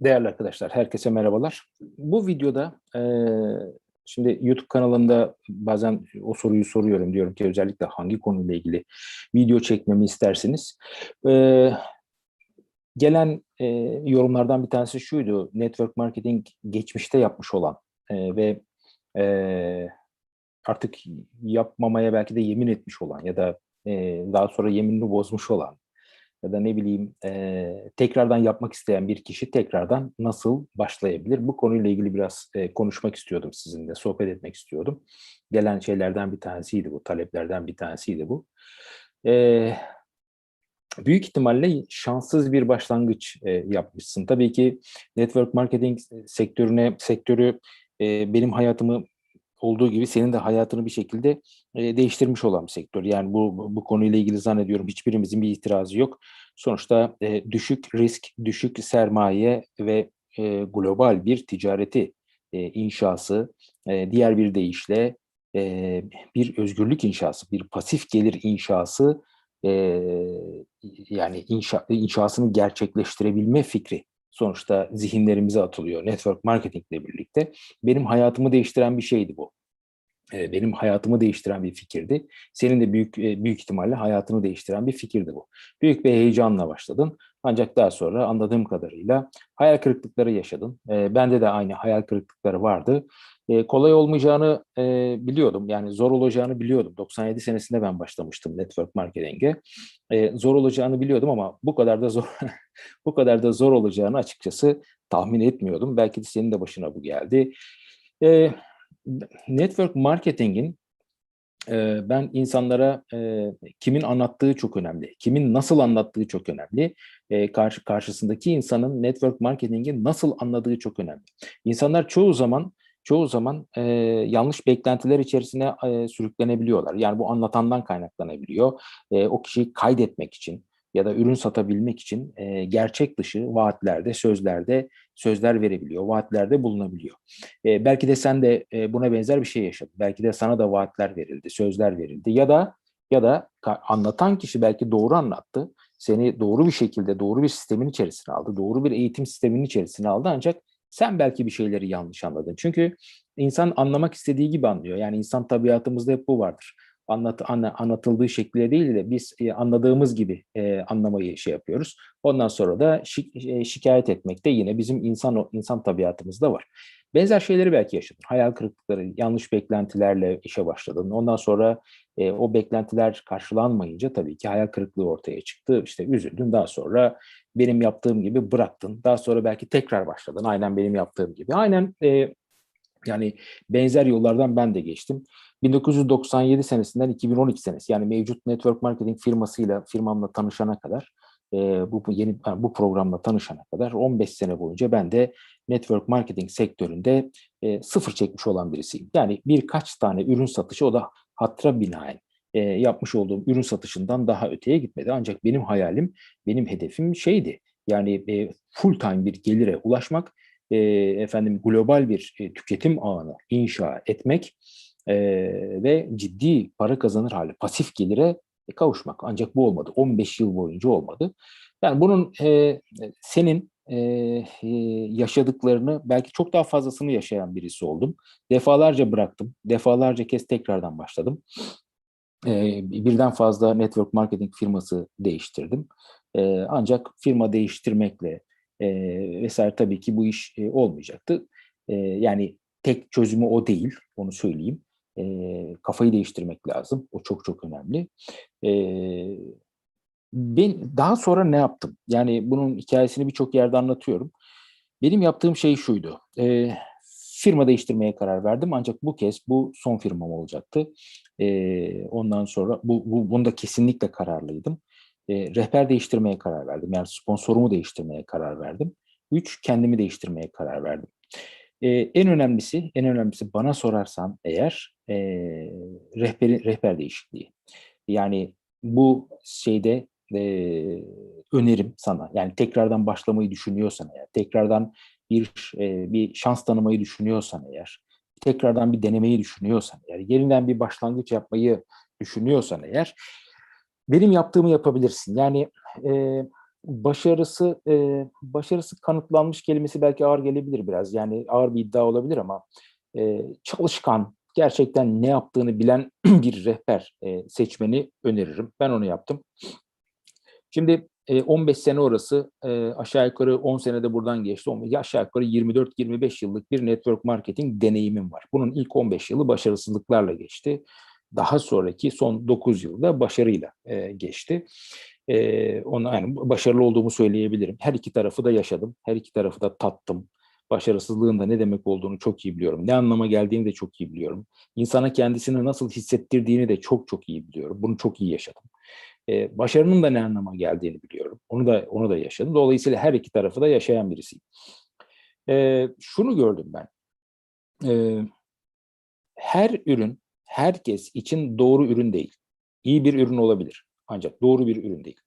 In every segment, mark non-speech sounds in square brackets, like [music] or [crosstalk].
Değerli arkadaşlar, herkese merhabalar. Bu videoda şimdi YouTube kanalında bazen o soruyu soruyorum. Diyorum ki özellikle hangi konuyla ilgili video çekmemi istersiniz? Gelen yorumlardan bir tanesi şuydu. Network marketing geçmişte yapmış olan ve artık yapmamaya belki de yemin etmiş olan ya da daha sonra yeminini bozmuş olan ya da ne bileyim e, tekrardan yapmak isteyen bir kişi tekrardan nasıl başlayabilir? Bu konuyla ilgili biraz e, konuşmak istiyordum sizinle, sohbet etmek istiyordum. Gelen şeylerden bir tanesiydi bu, taleplerden bir tanesiydi bu. E, büyük ihtimalle şanssız bir başlangıç e, yapmışsın. Tabii ki network marketing sektörüne sektörü e, benim hayatımı olduğu gibi senin de hayatını bir şekilde e, değiştirmiş olan bir sektör. Yani bu bu konuyla ilgili zannediyorum hiçbirimizin bir itirazı yok. Sonuçta e, düşük risk, düşük sermaye ve e, global bir ticareti e, inşası, e, diğer bir deyişle e, bir özgürlük inşası, bir pasif gelir inşası, e, yani inşa, inşasını gerçekleştirebilme fikri sonuçta zihinlerimize atılıyor network marketing ile birlikte. Benim hayatımı değiştiren bir şeydi bu. Benim hayatımı değiştiren bir fikirdi. Senin de büyük büyük ihtimalle hayatını değiştiren bir fikirdi bu. Büyük bir heyecanla başladın. Ancak daha sonra anladığım kadarıyla hayal kırıklıkları yaşadın. Bende de aynı hayal kırıklıkları vardı. Kolay olmayacağını biliyordum. Yani zor olacağını biliyordum. 97 senesinde ben başlamıştım network marketing'e. Zor olacağını biliyordum ama bu kadar da zor [laughs] bu kadar da zor olacağını açıkçası tahmin etmiyordum. Belki de senin de başına bu geldi. Network marketingin ben insanlara kimin anlattığı çok önemli, kimin nasıl anlattığı çok önemli, karşı karşısındaki insanın network marketingi nasıl anladığı çok önemli. İnsanlar çoğu zaman çoğu zaman e, yanlış beklentiler içerisine e, sürüklenebiliyorlar. Yani bu anlatandan kaynaklanabiliyor. E, o kişiyi kaydetmek için ya da ürün satabilmek için e, gerçek dışı vaatlerde, sözlerde sözler verebiliyor, vaatlerde bulunabiliyor. E, belki de sen de e, buna benzer bir şey yaşadın. Belki de sana da vaatler verildi, sözler verildi ya da ya da anlatan kişi belki doğru anlattı. Seni doğru bir şekilde doğru bir sistemin içerisine aldı. Doğru bir eğitim sisteminin içerisine aldı ancak sen belki bir şeyleri yanlış anladın. Çünkü insan anlamak istediği gibi anlıyor. Yani insan tabiatımızda hep bu vardır. Anlat, anla, anlatıldığı şekilde değil de biz e, anladığımız gibi e, anlamayı şey yapıyoruz. Ondan sonra da şi, e, şikayet etmek de yine bizim insan insan tabiatımızda var. Benzer şeyleri belki yaşadın. Hayal kırıklıkları, yanlış beklentilerle işe başladın. Ondan sonra e, o beklentiler karşılanmayınca tabii ki hayal kırıklığı ortaya çıktı. İşte üzüldün. Daha sonra benim yaptığım gibi bıraktın. Daha sonra belki tekrar başladın. Aynen benim yaptığım gibi. Aynen e, yani benzer yollardan ben de geçtim. 1997 senesinden 2012 senesi yani mevcut network marketing firmasıyla firmamla tanışana kadar e, bu, yeni bu programla tanışana kadar 15 sene boyunca ben de network marketing sektöründe e, sıfır çekmiş olan birisiyim. Yani birkaç tane ürün satışı o da hatıra binaen e, yapmış olduğum ürün satışından daha öteye gitmedi. Ancak benim hayalim, benim hedefim şeydi. Yani e, full time bir gelire ulaşmak, e, efendim global bir e, tüketim ağını inşa etmek e, ve ciddi para kazanır hale, pasif gelire kavuşmak. Ancak bu olmadı. 15 yıl boyunca olmadı. Yani bunun e, senin e, yaşadıklarını belki çok daha fazlasını yaşayan birisi oldum. Defalarca bıraktım. Defalarca kez tekrardan başladım. E, birden fazla network marketing firması değiştirdim. E, ancak firma değiştirmekle e, vesaire tabii ki bu iş e, olmayacaktı. E, yani tek çözümü o değil, onu söyleyeyim. E, kafayı değiştirmek lazım. O çok çok önemli. E, ben daha sonra ne yaptım? Yani bunun hikayesini birçok yerde anlatıyorum. Benim yaptığım şey şuydu. E, firma değiştirmeye karar verdim ancak bu kez bu son firmam olacaktı. Ondan sonra bu, bu bunda kesinlikle kararlıydım. E, rehber değiştirmeye karar verdim. Yani sponsorumu değiştirmeye karar verdim. Üç, kendimi değiştirmeye karar verdim. E, en önemlisi, en önemlisi bana sorarsan eğer e, rehber, rehber değişikliği. Yani bu şeyde e, önerim sana. Yani tekrardan başlamayı düşünüyorsan eğer, tekrardan bir e, bir şans tanımayı düşünüyorsan eğer, tekrardan bir denemeyi düşünüyorsan eğer, yeniden bir başlangıç yapmayı düşünüyorsan eğer, benim yaptığımı yapabilirsin. Yani e, başarısı e, başarısı kanıtlanmış kelimesi belki ağır gelebilir biraz. Yani ağır bir iddia olabilir ama e, çalışkan, gerçekten ne yaptığını bilen [clears throat] bir rehber e, seçmeni öneririm. Ben onu yaptım. Şimdi 15 sene orası aşağı yukarı 10 senede buradan geçti. Aşağı yukarı 24-25 yıllık bir network marketing deneyimim var. Bunun ilk 15 yılı başarısızlıklarla geçti. Daha sonraki son 9 yılda başarıyla geçti. Ona yani başarılı olduğumu söyleyebilirim. Her iki tarafı da yaşadım. Her iki tarafı da tattım. Başarısızlığın da ne demek olduğunu çok iyi biliyorum. Ne anlama geldiğini de çok iyi biliyorum. İnsana kendisini nasıl hissettirdiğini de çok çok iyi biliyorum. Bunu çok iyi yaşadım. Ee, başarının da ne anlama geldiğini biliyorum. Onu da onu da yaşadım. Dolayısıyla her iki tarafı da yaşayan birisiyim. Ee, şunu gördüm ben. Ee, her ürün herkes için doğru ürün değil. İyi bir ürün olabilir. Ancak doğru bir ürün değil.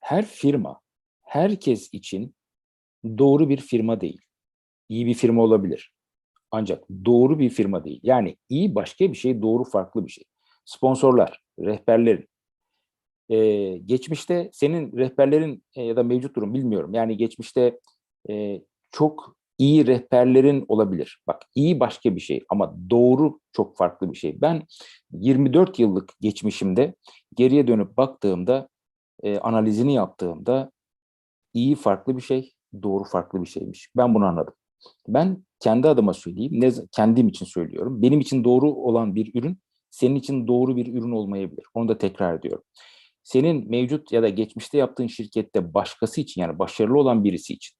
Her firma herkes için doğru bir firma değil. İyi bir firma olabilir. Ancak doğru bir firma değil. Yani iyi başka bir şey, doğru farklı bir şey. Sponsorlar, rehberlerin. Ee, geçmişte senin rehberlerin e, ya da mevcut durum bilmiyorum. Yani geçmişte e, çok iyi rehberlerin olabilir. Bak iyi başka bir şey ama doğru çok farklı bir şey. Ben 24 yıllık geçmişimde geriye dönüp baktığımda, e, analizini yaptığımda iyi farklı bir şey, doğru farklı bir şeymiş. Ben bunu anladım. Ben kendi adıma söyleyeyim, ne, kendim için söylüyorum. Benim için doğru olan bir ürün, senin için doğru bir ürün olmayabilir. Onu da tekrar ediyorum. Senin mevcut ya da geçmişte yaptığın şirkette başkası için yani başarılı olan birisi için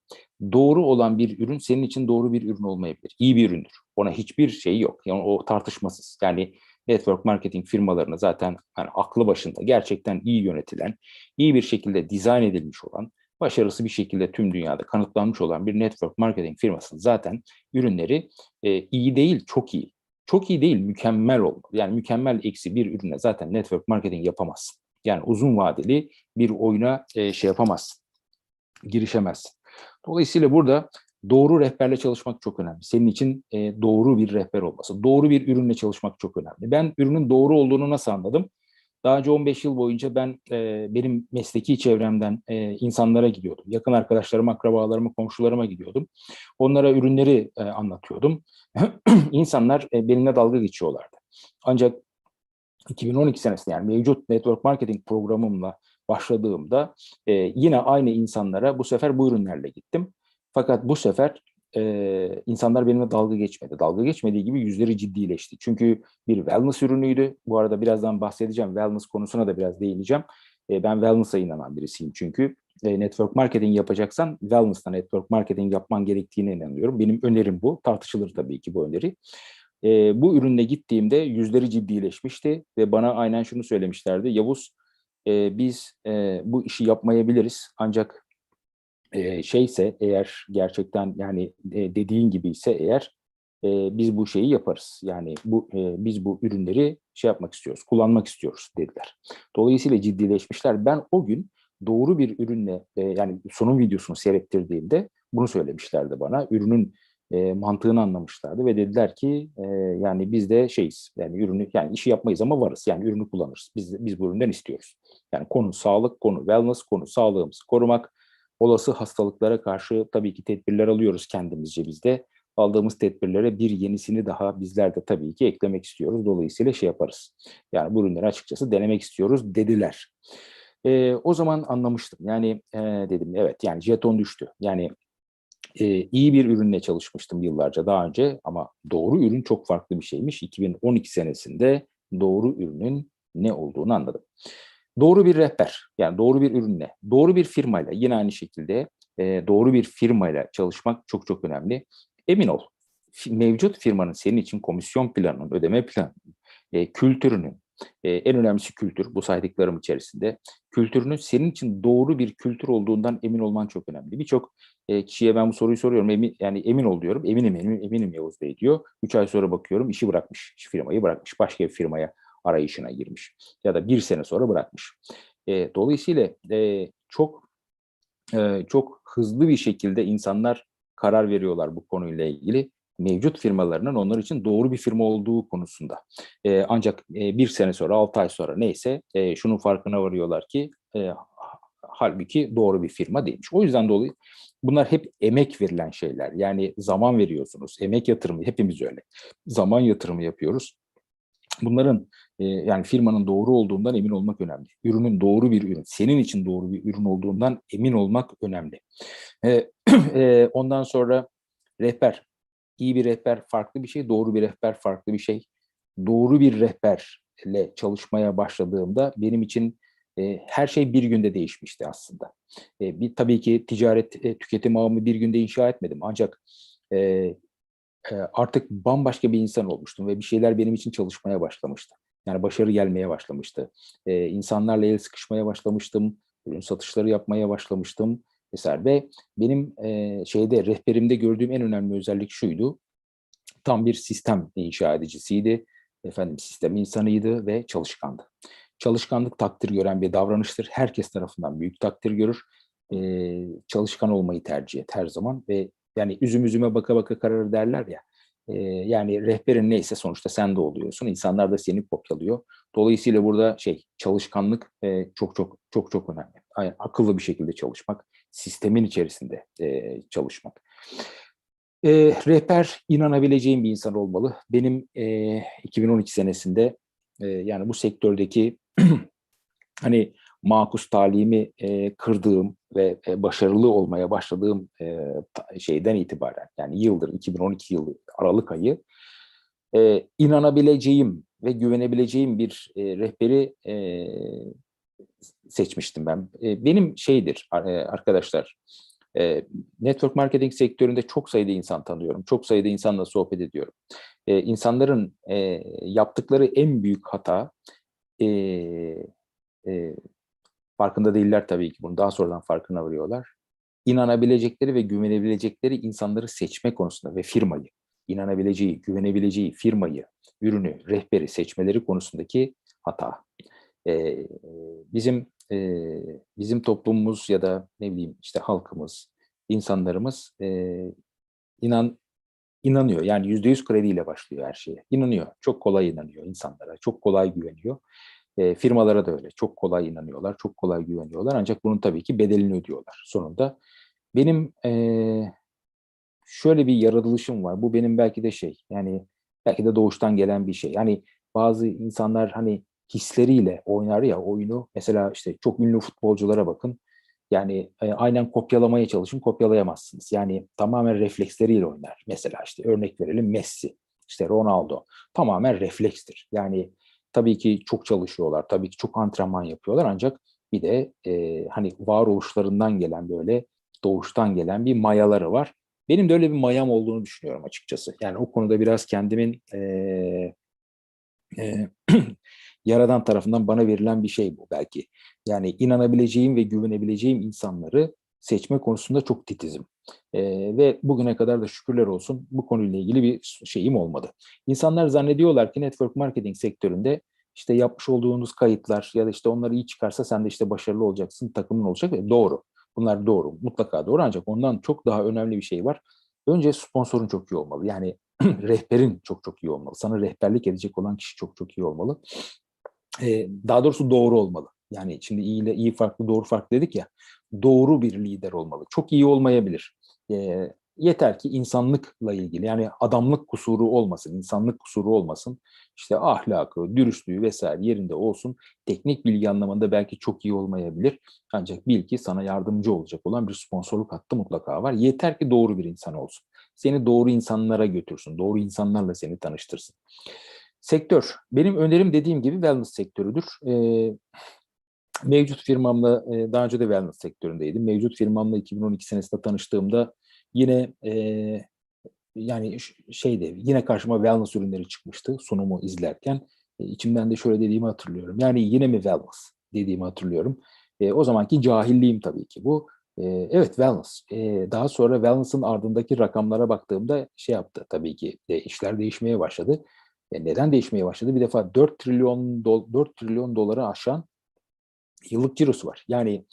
doğru olan bir ürün senin için doğru bir ürün olmayabilir. İyi bir üründür. Ona hiçbir şey yok. Yani o tartışmasız. Yani network marketing firmalarını zaten yani aklı başında gerçekten iyi yönetilen, iyi bir şekilde dizayn edilmiş olan, başarısı bir şekilde tüm dünyada kanıtlanmış olan bir network marketing firmasının zaten ürünleri e, iyi değil, çok iyi. Çok iyi değil, mükemmel olmalı. Yani mükemmel eksi bir ürüne zaten network marketing yapamazsın. Yani uzun vadeli bir oyuna e, şey yapamazsın, girişemezsin. Dolayısıyla burada doğru rehberle çalışmak çok önemli. Senin için e, doğru bir rehber olması, doğru bir ürünle çalışmak çok önemli. Ben ürünün doğru olduğunu nasıl anladım? Daha önce 15 yıl boyunca ben e, benim mesleki çevremden e, insanlara gidiyordum. Yakın arkadaşlarıma, akrabalarıma, komşularıma gidiyordum. Onlara ürünleri e, anlatıyordum. [clears throat] İnsanlar e, benimle dalga geçiyorlardı. Ancak 2012 senesinde yani mevcut network marketing programımla başladığımda e, yine aynı insanlara bu sefer bu ürünlerle gittim. Fakat bu sefer e, insanlar benimle dalga geçmedi. Dalga geçmediği gibi yüzleri ciddileşti. Çünkü bir wellness ürünüydü. Bu arada birazdan bahsedeceğim. Wellness konusuna da biraz değineceğim. E, ben wellness'a inanan birisiyim çünkü. E, network marketing yapacaksan wellness'ta network marketing yapman gerektiğine inanıyorum. Benim önerim bu. Tartışılır tabii ki bu öneri. E, bu ürünle gittiğimde yüzleri ciddileşmişti ve bana aynen şunu söylemişlerdi. Yavuz e, biz e, bu işi yapmayabiliriz ancak e, şeyse eğer gerçekten yani e, dediğin gibi ise eğer e, biz bu şeyi yaparız. Yani bu e, biz bu ürünleri şey yapmak istiyoruz, kullanmak istiyoruz dediler. Dolayısıyla ciddileşmişler. Ben o gün doğru bir ürünle e, yani sunum videosunu seyrettirdiğimde bunu söylemişlerdi bana. Ürünün e, mantığını anlamışlardı ve dediler ki e, yani biz de şeyiz yani ürünü yani işi yapmayız ama varız yani ürünü kullanırız. Biz biz bu üründen istiyoruz. Yani konu sağlık, konu wellness, konu sağlığımızı korumak, olası hastalıklara karşı tabii ki tedbirler alıyoruz kendimizce biz de. Aldığımız tedbirlere bir yenisini daha bizler de tabii ki eklemek istiyoruz. Dolayısıyla şey yaparız. Yani bu ürünleri açıkçası denemek istiyoruz dediler. E, o zaman anlamıştım. Yani e, dedim evet yani jeton düştü. Yani e, iyi bir ürünle çalışmıştım yıllarca daha önce ama doğru ürün çok farklı bir şeymiş. 2012 senesinde doğru ürünün ne olduğunu anladım. Doğru bir rehber, yani doğru bir ürünle, doğru bir firmayla yine aynı şekilde e, doğru bir firmayla çalışmak çok çok önemli. Emin ol, mevcut firmanın senin için komisyon planının, ödeme planının, e, kültürünün, e, en önemlisi kültür, bu saydıklarım içerisinde. Kültürünün senin için doğru bir kültür olduğundan emin olman çok önemli. Birçok e, kişiye ben bu soruyu soruyorum. Emin, yani emin ol diyorum. Eminim, eminim, eminim Yavuz Bey diyor. Üç ay sonra bakıyorum işi bırakmış. Firmayı bırakmış. Başka bir firmaya arayışına girmiş. Ya da bir sene sonra bırakmış. E, dolayısıyla e, çok e, çok hızlı bir şekilde insanlar karar veriyorlar bu konuyla ilgili mevcut firmalarının onlar için doğru bir firma olduğu konusunda. E, ancak e, bir sene sonra, altı ay sonra neyse e, şunun farkına varıyorlar ki e, halbuki doğru bir firma değilmiş. O yüzden dolayı bunlar hep emek verilen şeyler. Yani zaman veriyorsunuz, emek yatırımı hepimiz öyle. Zaman yatırımı yapıyoruz. Bunların yani firmanın doğru olduğundan emin olmak önemli. Ürünün doğru bir ürün, senin için doğru bir ürün olduğundan emin olmak önemli. [clears throat] Ondan sonra rehber. İyi bir rehber farklı bir şey, doğru bir rehber farklı bir şey. Doğru bir rehberle çalışmaya başladığımda benim için e, her şey bir günde değişmişti aslında. E, bir tabii ki ticaret e, tüketim ağımı bir günde inşa etmedim ancak e, e, artık bambaşka bir insan olmuştum ve bir şeyler benim için çalışmaya başlamıştı. Yani başarı gelmeye başlamıştı. E, insanlarla el sıkışmaya başlamıştım. Ürün satışları yapmaya başlamıştım vesaire. Ve benim e, şeyde rehberimde gördüğüm en önemli özellik şuydu. Tam bir sistem inşa edicisiydi. Efendim sistem insanıydı ve çalışkandı. Çalışkanlık takdir gören bir davranıştır. Herkes tarafından büyük takdir görür. E, çalışkan olmayı tercih et her zaman ve yani üzüm üzüme baka baka kararır derler ya. Yani rehberin neyse sonuçta sen de oluyorsun. İnsanlar da seni kopyalıyor. Dolayısıyla burada şey çalışkanlık çok çok çok çok önemli. Akıllı bir şekilde çalışmak, sistemin içerisinde e, çalışmak. E, rehber inanabileceğim bir insan olmalı. Benim e, 2012 senesinde e, yani bu sektördeki [clears throat] hani makus talimi e, kırdığım ve e, başarılı olmaya başladığım e, şeyden itibaren yani yıldır 2012 yılı Aralık ayı e, inanabileceğim ve güvenebileceğim bir e, rehberi e, seçmiştim ben. E, benim şeydir arkadaşlar e, network marketing sektöründe çok sayıda insan tanıyorum. Çok sayıda insanla sohbet ediyorum. E, insanların e, yaptıkları en büyük hata e, e, farkında değiller tabii ki bunu daha sonradan farkına varıyorlar. İnanabilecekleri ve güvenebilecekleri insanları seçme konusunda ve firmayı, inanabileceği, güvenebileceği firmayı, ürünü, rehberi seçmeleri konusundaki hata. Ee, bizim e, bizim toplumumuz ya da ne bileyim işte halkımız, insanlarımız e, inan inanıyor. Yani yüzde yüz krediyle başlıyor her şeye. İnanıyor. Çok kolay inanıyor insanlara. Çok kolay güveniyor. E, firmalara da öyle. Çok kolay inanıyorlar. Çok kolay güveniyorlar. Ancak bunun tabii ki bedelini ödüyorlar sonunda. Benim e, şöyle bir yaratılışım var. Bu benim belki de şey. Yani belki de doğuştan gelen bir şey. Yani bazı insanlar hani hisleriyle oynar ya oyunu. Mesela işte çok ünlü futbolculara bakın. Yani e, aynen kopyalamaya çalışın, kopyalayamazsınız. Yani tamamen refleksleriyle oynar. Mesela işte örnek verelim Messi, işte Ronaldo. Tamamen reflekstir. Yani tabii ki çok çalışıyorlar, tabii ki çok antrenman yapıyorlar ancak bir de e, hani varoluşlarından gelen böyle doğuştan gelen bir mayaları var. Benim de öyle bir mayam olduğunu düşünüyorum açıkçası. Yani o konuda biraz kendimin e, e, [clears throat] Yaradan tarafından bana verilen bir şey bu belki. Yani inanabileceğim ve güvenebileceğim insanları seçme konusunda çok titizim. E, ve bugüne kadar da şükürler olsun bu konuyla ilgili bir şeyim olmadı. İnsanlar zannediyorlar ki network marketing sektöründe işte yapmış olduğunuz kayıtlar ya da işte onları iyi çıkarsa sen de işte başarılı olacaksın, takımın olacak. ve Doğru. Bunlar doğru. Mutlaka doğru ancak ondan çok daha önemli bir şey var. Önce sponsorun çok iyi olmalı. Yani [clears throat] rehberin çok çok iyi olmalı. Sana rehberlik edecek olan kişi çok çok iyi olmalı e, daha doğrusu doğru olmalı. Yani şimdi iyi ile iyi farklı, doğru farklı dedik ya. Doğru bir lider olmalı. Çok iyi olmayabilir. E, yeter ki insanlıkla ilgili yani adamlık kusuru olmasın, insanlık kusuru olmasın. İşte ahlakı, dürüstlüğü vesaire yerinde olsun. Teknik bilgi anlamında belki çok iyi olmayabilir. Ancak bil ki sana yardımcı olacak olan bir sponsorluk hattı mutlaka var. Yeter ki doğru bir insan olsun. Seni doğru insanlara götürsün. Doğru insanlarla seni tanıştırsın. Sektör. Benim önerim dediğim gibi wellness sektörüdür. E, mevcut firmamla, e, daha önce de wellness sektöründeydim. Mevcut firmamla 2012 senesinde tanıştığımda yine e, yani şeyde yine karşıma wellness ürünleri çıkmıştı sunumu izlerken. E, içimden de şöyle dediğimi hatırlıyorum. Yani yine mi wellness dediğimi hatırlıyorum. E, o zamanki cahilliğim tabii ki bu. E, evet wellness. E, daha sonra wellness'ın ardındaki rakamlara baktığımda şey yaptı tabii ki de, işler değişmeye başladı. E neden değişmeye başladı? Bir defa 4 trilyon do 4 trilyon doları aşan yıllık cirosu var. Yani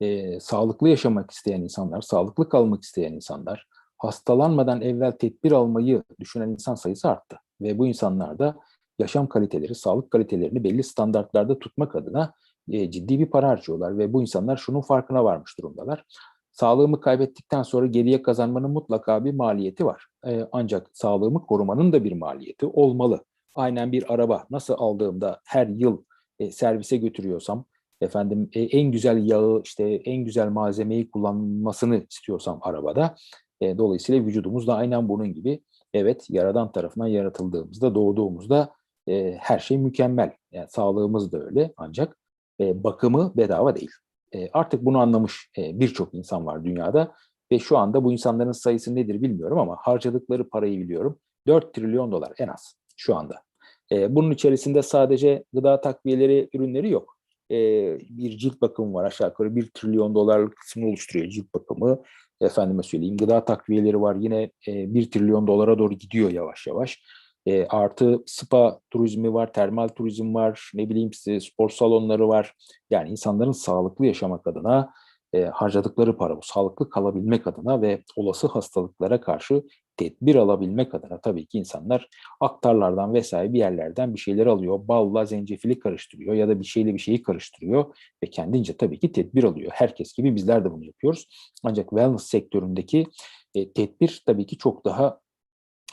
e, sağlıklı yaşamak isteyen insanlar, sağlıklı kalmak isteyen insanlar, hastalanmadan evvel tedbir almayı düşünen insan sayısı arttı. Ve bu insanlar da yaşam kaliteleri, sağlık kalitelerini belli standartlarda tutmak adına e, ciddi bir para harcıyorlar ve bu insanlar şunun farkına varmış durumdalar. Sağlığımı kaybettikten sonra geriye kazanmanın mutlaka bir maliyeti var. E, ancak sağlığımı korumanın da bir maliyeti olmalı. Aynen bir araba nasıl aldığımda her yıl e, servise götürüyorsam, efendim e, en güzel yağı, işte en güzel malzemeyi kullanmasını istiyorsam arabada, e, dolayısıyla vücudumuz da aynen bunun gibi. Evet, yaradan tarafından yaratıldığımızda, doğduğumuzda e, her şey mükemmel. Yani sağlığımız da öyle ancak e, bakımı bedava değil. E, artık bunu anlamış e, birçok insan var dünyada ve şu anda bu insanların sayısı nedir bilmiyorum ama harcadıkları parayı biliyorum. 4 trilyon dolar en az şu anda. E, bunun içerisinde sadece gıda takviyeleri ürünleri yok. E, bir cilt bakımı var aşağı yukarı 1 trilyon dolarlık kısmını oluşturuyor cilt bakımı. Efendime söyleyeyim gıda takviyeleri var yine e, 1 trilyon dolara doğru gidiyor yavaş yavaş. E, artı spa turizmi var, termal turizm var, ne bileyim işte spor salonları var. Yani insanların sağlıklı yaşamak adına e, harcadıkları para bu sağlıklı kalabilmek adına ve olası hastalıklara karşı tedbir alabilmek adına tabii ki insanlar aktarlardan vesaire bir yerlerden bir şeyler alıyor. Balla zencefili karıştırıyor ya da bir şeyle bir şeyi karıştırıyor ve kendince tabii ki tedbir alıyor. Herkes gibi bizler de bunu yapıyoruz. Ancak wellness sektöründeki e, tedbir tabii ki çok daha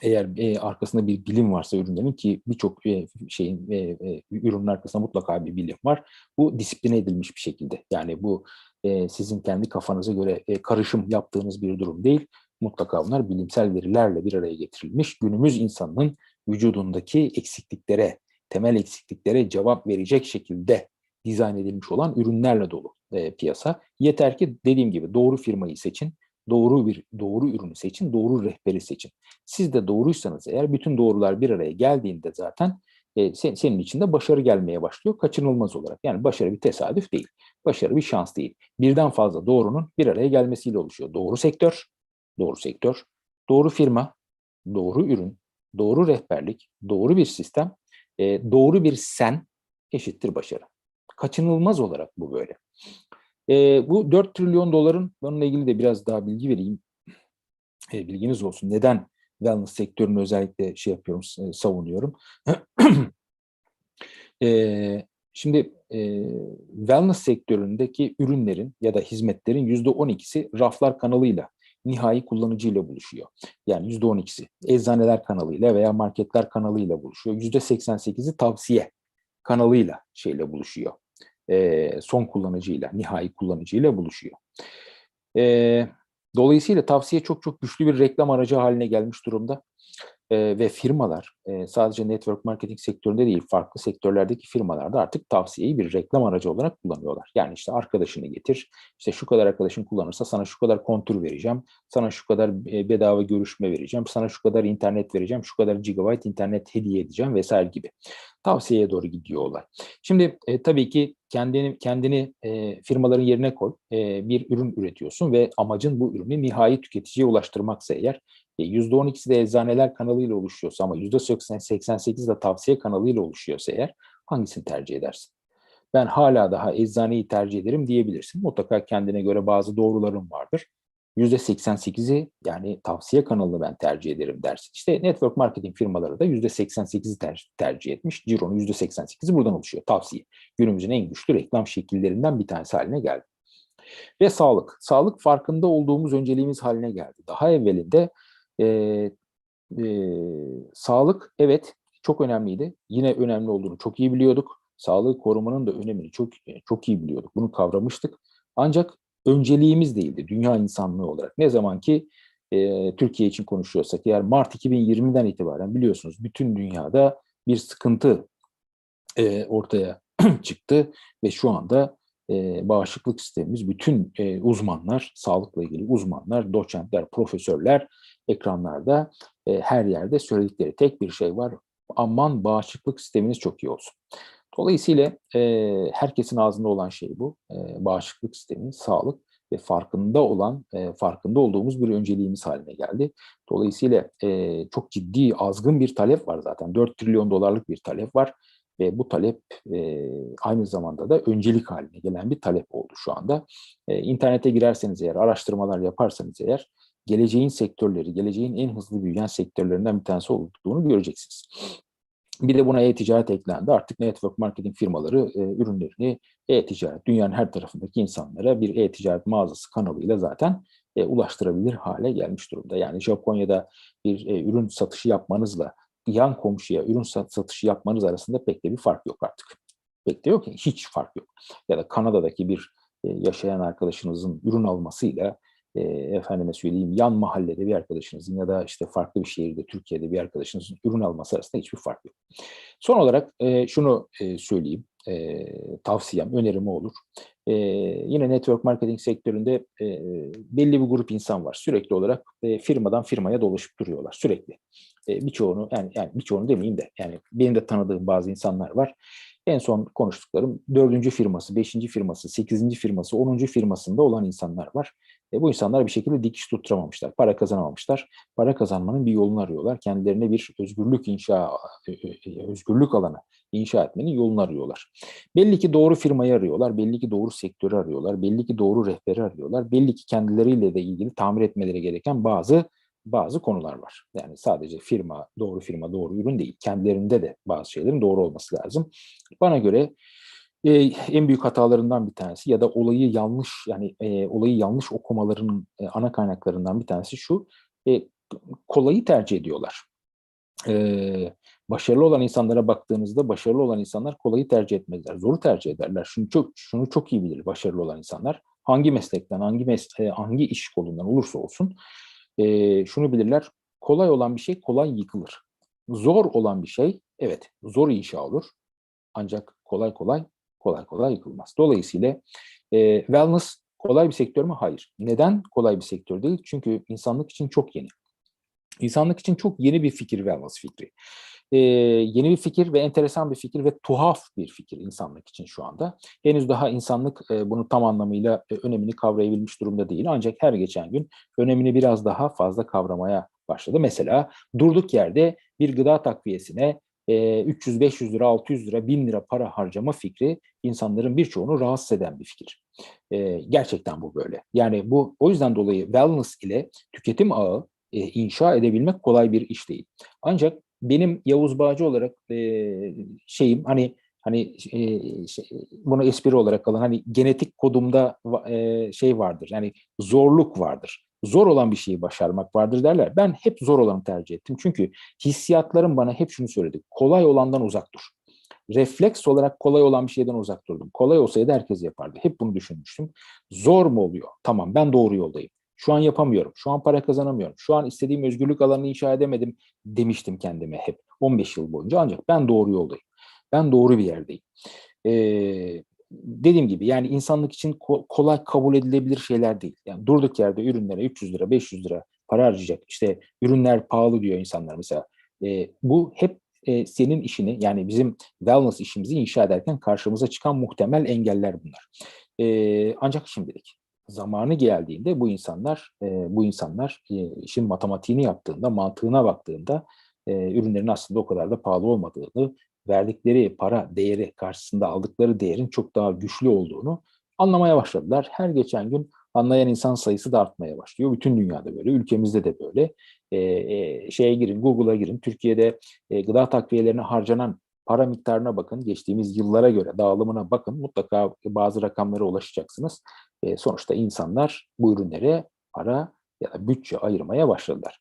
eğer e, arkasında bir bilim varsa ürünlerin ki birçok e, şeyin e, e, ürünün arkasında mutlaka bir bilim var. Bu disipline edilmiş bir şekilde. Yani bu e, sizin kendi kafanıza göre e, karışım yaptığınız bir durum değil. Mutlaka bunlar bilimsel verilerle bir araya getirilmiş. Günümüz insanının vücudundaki eksikliklere, temel eksikliklere cevap verecek şekilde dizayn edilmiş olan ürünlerle dolu e, piyasa. Yeter ki dediğim gibi doğru firmayı seçin, doğru bir doğru ürünü seçin, doğru rehberi seçin. Siz de doğruysanız eğer bütün doğrular bir araya geldiğinde zaten e, sen, senin için de başarı gelmeye başlıyor kaçınılmaz olarak. Yani başarı bir tesadüf değil. Başarı bir şans değil. Birden fazla doğrunun bir araya gelmesiyle oluşuyor. Doğru sektör, doğru sektör, doğru firma, doğru ürün, doğru rehberlik, doğru bir sistem, e, doğru bir sen eşittir başarı. Kaçınılmaz olarak bu böyle. E, bu 4 trilyon doların, bununla ilgili de biraz daha bilgi vereyim. E, bilginiz olsun. Neden wellness sektörünü özellikle şey yapıyorum, savunuyorum. [clears throat] e, şimdi e, wellness sektöründeki ürünlerin ya da hizmetlerin yüzde 12'si raflar kanalıyla nihai kullanıcıyla buluşuyor. Yani yüzde 12'si eczaneler kanalıyla veya marketler kanalıyla buluşuyor. Yüzde 88'i tavsiye kanalıyla şeyle buluşuyor. Son kullanıcıyla, nihai kullanıcıyla buluşuyor. Dolayısıyla tavsiye çok çok güçlü bir reklam aracı haline gelmiş durumda e, ve firmalar e, sadece network marketing sektöründe değil farklı sektörlerdeki firmalar da artık tavsiyeyi bir reklam aracı olarak kullanıyorlar. Yani işte arkadaşını getir, işte şu kadar arkadaşın kullanırsa sana şu kadar kontür vereceğim, sana şu kadar e, bedava görüşme vereceğim, sana şu kadar internet vereceğim, şu kadar gigabyte internet hediye edeceğim vesaire gibi. Tavsiyeye doğru gidiyor olay. Şimdi e, tabii ki kendini kendini e, firmaların yerine koy. E, bir ürün üretiyorsun ve amacın bu ürünü nihai tüketiciye ulaştırmaksa eğer %12'si de eczaneler kanalıyla oluşuyorsa ama %88 de tavsiye kanalıyla oluşuyorsa eğer hangisini tercih edersin? Ben hala daha eczaneyi tercih ederim diyebilirsin. Mutlaka kendine göre bazı doğrularım vardır. %88'i yani tavsiye kanalını ben tercih ederim dersin. İşte network marketing firmaları da %88'i ter- tercih etmiş. Ciro'nun %88'i buradan oluşuyor. Tavsiye. Günümüzün en güçlü reklam şekillerinden bir tanesi haline geldi. Ve sağlık. Sağlık farkında olduğumuz önceliğimiz haline geldi. Daha evvelinde e, e, sağlık evet çok önemliydi. Yine önemli olduğunu çok iyi biliyorduk. Sağlığı korumanın da önemini çok çok iyi biliyorduk. Bunu kavramıştık. Ancak önceliğimiz değildi dünya insanlığı olarak. Ne zaman ki e, Türkiye için konuşuyorsak eğer Mart 2020'den itibaren biliyorsunuz bütün dünyada bir sıkıntı e, ortaya [clears throat] çıktı ve şu anda bağışıklık sistemimiz bütün uzmanlar, sağlıkla ilgili uzmanlar, doçentler, profesörler ekranlarda her yerde söyledikleri tek bir şey var. Aman bağışıklık sisteminiz çok iyi olsun. Dolayısıyla herkesin ağzında olan şey bu. Bağışıklık sistemi, sağlık ve farkında olan, farkında olduğumuz bir önceliğimiz haline geldi. Dolayısıyla çok ciddi, azgın bir talep var zaten. 4 trilyon dolarlık bir talep var. Ve bu talep e, aynı zamanda da öncelik haline gelen bir talep oldu şu anda. E, internete girerseniz eğer, araştırmalar yaparsanız eğer, geleceğin sektörleri, geleceğin en hızlı büyüyen sektörlerinden bir tanesi olduğunu göreceksiniz. Bir de buna e-ticaret eklendi. Artık network marketing firmaları e, ürünlerini e-ticaret, dünyanın her tarafındaki insanlara bir e-ticaret mağazası kanalıyla zaten e, ulaştırabilir hale gelmiş durumda. Yani Japonya'da bir e, ürün satışı yapmanızla yan komşuya ürün satışı yapmanız arasında pek de bir fark yok artık. Pek de yok hiç fark yok. Ya da Kanada'daki bir e, yaşayan arkadaşınızın ürün almasıyla e, efendime söyleyeyim yan mahallede bir arkadaşınızın ya da işte farklı bir şehirde Türkiye'de bir arkadaşınızın ürün alması arasında hiçbir fark yok. Son olarak e, şunu e, söyleyeyim, e, tavsiyem, önerim olur. E, yine network marketing sektöründe e, belli bir grup insan var. Sürekli olarak e, firmadan firmaya dolaşıp duruyorlar sürekli. E, birçoğunu yani, yani birçoğunu demeyeyim de yani benim de tanıdığım bazı insanlar var. En son konuştuklarım dördüncü firması, beşinci firması, sekizinci firması, onuncu firmasında olan insanlar var. E, bu insanlar bir şekilde dikiş tutturamamışlar, para kazanamamışlar. Para kazanmanın bir yolunu arıyorlar. Kendilerine bir özgürlük inşa, e, e, özgürlük alanı inşa etmenin yolunu arıyorlar. Belli ki doğru firmayı arıyorlar, belli ki doğru sektörü arıyorlar, belli ki doğru rehberi arıyorlar, belli ki kendileriyle de ilgili tamir etmeleri gereken bazı bazı konular var. Yani sadece firma, doğru firma, doğru ürün değil. Kendilerinde de bazı şeylerin doğru olması lazım. Bana göre e, en büyük hatalarından bir tanesi ya da olayı yanlış yani e, olayı yanlış okumalarının e, ana kaynaklarından bir tanesi şu. E, kolayı tercih ediyorlar. E, başarılı olan insanlara baktığınızda başarılı olan insanlar kolayı tercih etmezler. Zoru tercih ederler. Şunu çok şunu çok iyi bilir başarılı olan insanlar. Hangi meslekten, hangi mes hangi iş kolundan olursa olsun e, şunu bilirler. Kolay olan bir şey kolay yıkılır. Zor olan bir şey evet zor inşa olur. Ancak kolay kolay kolay kolay yıkılmaz. Dolayısıyla e, wellness kolay bir sektör mü? Hayır. Neden kolay bir sektör değil? Çünkü insanlık için çok yeni. İnsanlık için çok yeni bir fikir wellness fikri e, yeni bir fikir ve enteresan bir fikir ve tuhaf bir fikir insanlık için şu anda. Henüz daha insanlık e, bunu tam anlamıyla e, önemini kavrayabilmiş durumda değil. Ancak her geçen gün önemini biraz daha fazla kavramaya başladı. Mesela durduk yerde bir gıda takviyesine 300-500 lira, 600 lira, 1000 lira para harcama fikri insanların birçoğunu rahatsız eden bir fikir. Gerçekten bu böyle. Yani bu o yüzden dolayı wellness ile tüketim ağı inşa edebilmek kolay bir iş değil. Ancak benim Yavuz Bağcı olarak e, şeyim hani hani e, şey, bunu espri olarak alın hani genetik kodumda e, şey vardır yani zorluk vardır. Zor olan bir şeyi başarmak vardır derler. Ben hep zor olanı tercih ettim. Çünkü hissiyatlarım bana hep şunu söyledi. Kolay olandan uzak dur. Refleks olarak kolay olan bir şeyden uzak durdum. Kolay olsaydı herkes yapardı. Hep bunu düşünmüştüm. Zor mu oluyor? Tamam ben doğru yoldayım. Şu an yapamıyorum. Şu an para kazanamıyorum. Şu an istediğim özgürlük alanını inşa edemedim demiştim kendime hep 15 yıl boyunca. Ancak ben doğru yoldayım. Ben doğru bir yerdeyim. Ee, dediğim gibi yani insanlık için kolay kabul edilebilir şeyler değil. Yani durduk yerde ürünlere 300 lira, 500 lira para harcayacak. İşte ürünler pahalı diyor insanlar mesela. E, bu hep e, senin işini yani bizim wellness işimizi inşa ederken karşımıza çıkan muhtemel engeller bunlar. E, ancak şimdilik zamanı geldiğinde bu insanlar e, bu insanlar e, işin matematiğini yaptığında, mantığına baktığında e, ürünlerin aslında o kadar da pahalı olmadığını, verdikleri para değeri karşısında aldıkları değerin çok daha güçlü olduğunu anlamaya başladılar. Her geçen gün anlayan insan sayısı da artmaya başlıyor. Bütün dünyada böyle, ülkemizde de böyle. E, e, şeye girin, Google'a girin. Türkiye'de e, gıda takviyelerine harcanan para miktarına bakın, geçtiğimiz yıllara göre dağılımına bakın. Mutlaka bazı rakamlara ulaşacaksınız. E, sonuçta insanlar bu ürünlere para ya da bütçe ayırmaya başladılar.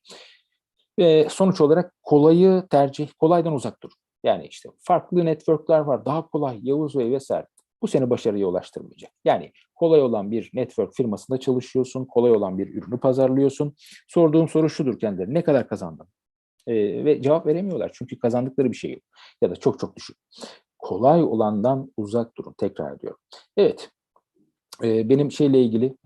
Ve sonuç olarak kolayı tercih, kolaydan uzak dur. Yani işte farklı networkler var, daha kolay, Yavuz Bey vesaire. Bu seni başarıya ulaştırmayacak. Yani kolay olan bir network firmasında çalışıyorsun, kolay olan bir ürünü pazarlıyorsun. Sorduğum soru şudur kendilerine, ne kadar kazandın? Ve cevap veremiyorlar çünkü kazandıkları bir şey yok. Ya da çok çok düşük. Kolay olandan uzak durun, tekrar ediyorum. Evet, benim şeyle ilgili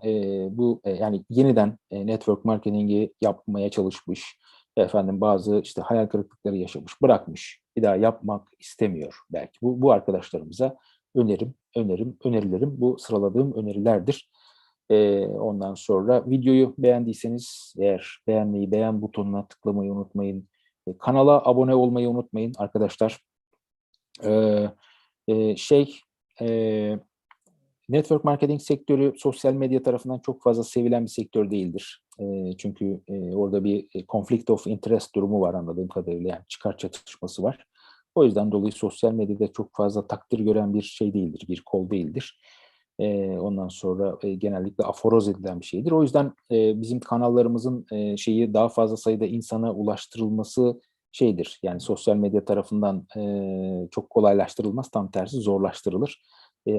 bu yani yeniden network marketingi yapmaya çalışmış, efendim bazı işte hayal kırıklıkları yaşamış, bırakmış, bir daha yapmak istemiyor belki. Bu, bu arkadaşlarımıza önerim, önerim, önerilerim bu sıraladığım önerilerdir. ondan sonra videoyu beğendiyseniz eğer beğenmeyi, beğen butonuna tıklamayı unutmayın. Kanala abone olmayı unutmayın arkadaşlar. şey, Network marketing sektörü sosyal medya tarafından çok fazla sevilen bir sektör değildir. E, çünkü e, orada bir conflict of interest durumu var anladığım kadarıyla. Yani çıkar çatışması var. O yüzden dolayı sosyal medyada çok fazla takdir gören bir şey değildir, bir kol değildir. Ondan sonra genellikle aforoz edilen bir şeydir. O yüzden bizim kanallarımızın şeyi daha fazla sayıda insana ulaştırılması şeydir. Yani sosyal medya tarafından çok kolaylaştırılmaz, tam tersi zorlaştırılır.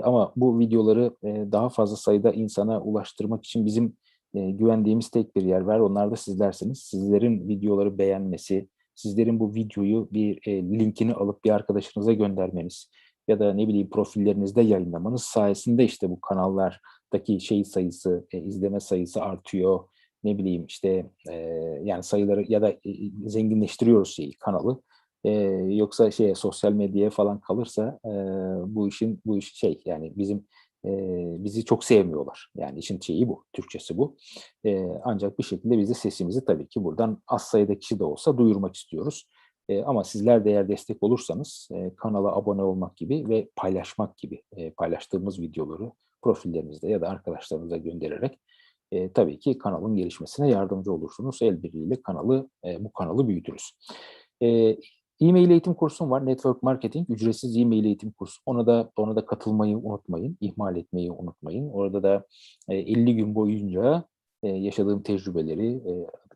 Ama bu videoları daha fazla sayıda insana ulaştırmak için bizim güvendiğimiz tek bir yer var. Onlar da sizlersiniz. Sizlerin videoları beğenmesi, sizlerin bu videoyu bir linkini alıp bir arkadaşınıza göndermeniz ya da ne bileyim profillerinizde yayınlamanız sayesinde işte bu kanallardaki şey sayısı, e, izleme sayısı artıyor. Ne bileyim işte e, yani sayıları ya da e, zenginleştiriyoruz şeyi kanalı. E, yoksa şey sosyal medyaya falan kalırsa e, bu işin bu iş şey yani bizim e, bizi çok sevmiyorlar. Yani işin şeyi bu, Türkçesi bu. E, ancak bir şekilde bizi sesimizi tabii ki buradan az sayıda kişi de olsa duyurmak istiyoruz. E, ama sizler de eğer destek olursanız e, kanala abone olmak gibi ve paylaşmak gibi e, paylaştığımız videoları profillerinizde ya da arkadaşlarınıza göndererek e, tabii ki kanalın gelişmesine yardımcı olursunuz. El birliğiyle kanalı e, bu kanalı büyütürüz. E, e-mail eğitim kursum var. Network Marketing ücretsiz e-mail eğitim kursu. Ona da ona da katılmayı unutmayın, ihmal etmeyi unutmayın. Orada da e, 50 gün boyunca yaşadığım tecrübeleri,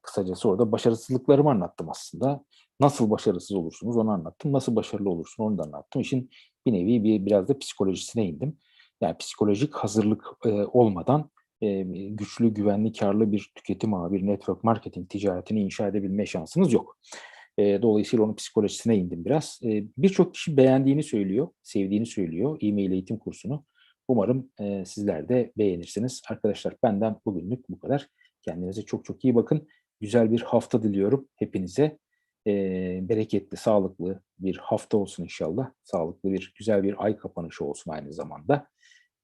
kısacası orada başarısızlıklarımı anlattım aslında. Nasıl başarısız olursunuz onu anlattım. Nasıl başarılı olursun onu da anlattım. İşin bir nevi bir biraz da psikolojisine indim. Yani psikolojik hazırlık e, olmadan e, güçlü, güvenli, karlı bir tüketim ağı, bir network marketing ticaretini inşa edebilme şansınız yok. E, dolayısıyla onun psikolojisine indim biraz. E, Birçok kişi beğendiğini söylüyor, sevdiğini söylüyor e-mail eğitim kursunu. Umarım e, sizler de beğenirsiniz. Arkadaşlar benden bugünlük bu kadar. Kendinize çok çok iyi bakın. Güzel bir hafta diliyorum hepinize. E, bereketli, sağlıklı bir hafta olsun inşallah. Sağlıklı bir, güzel bir ay kapanışı olsun aynı zamanda.